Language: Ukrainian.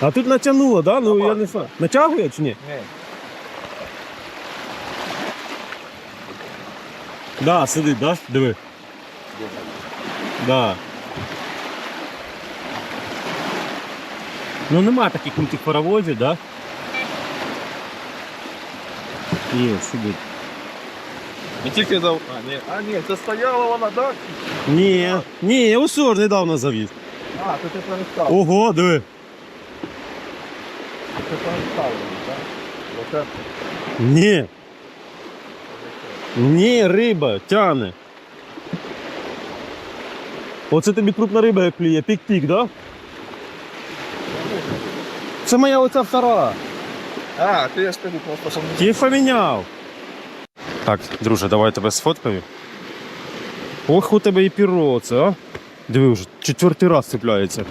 А тут натягнуло, да? Ну я не знаю. Натягує чи ні? Ні. Да, сидить, да? Диви. Да. Ну нема таких крутих паровозів, да? Є, сидить. Не тільки за... А, ні, а, ні, це стояла вона, так? Ні, ні, ж недавно завіз. А, то ти перестав. Ого, диви. Це перестав, так? Оце. Ні. Ні, риба, тяне. Оце тобі крупна риба як клює, пік-пік, да? Це моя оця втора. А, ти я скажу, просто що Ті поміняв. Так, друже, давай тебе сфоткаю. Ох, у тебе і піро це, а? Диви вже, четвертий раз цепляється.